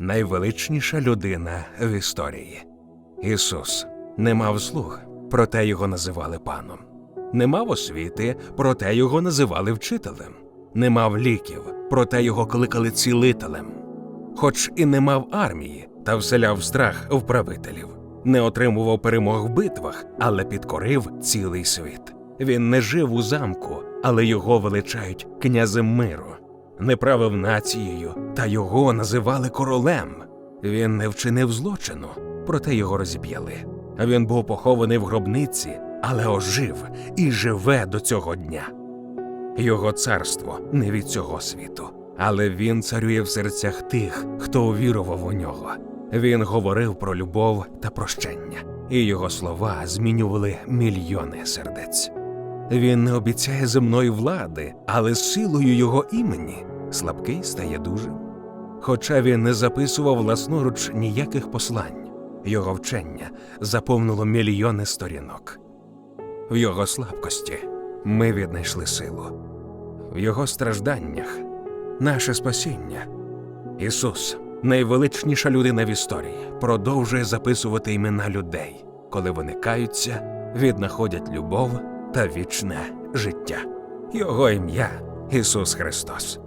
найвеличніша людина в історії. Ісус не мав слуг, проте його називали паном. Не мав освіти, проте його називали вчителем. Не мав ліків, проте його кликали цілителем. Хоч і не мав армії, та вселяв страх в правителів. Не отримував перемог в битвах, але підкорив цілий світ. Він не жив у замку, але його величають князем миру. Не правив нацією, та його називали королем. Він не вчинив злочину, проте його розіп'яли. Він був похований в гробниці, але ожив і живе до цього дня. Його царство не від цього світу, але він царює в серцях тих, хто увірував у нього. Він говорив про любов та прощення, і його слова змінювали мільйони сердець. Він не обіцяє земної влади, але силою його імені слабкий стає дужим. Хоча він не записував власноруч ніяких послань, його вчення заповнило мільйони сторінок. В його слабкості ми віднайшли силу, в його стражданнях наше спасіння. Ісус, найвеличніша людина в історії, продовжує записувати імена людей, коли вони каються, віднаходять любов та вічне життя. Його ім'я Ісус Христос.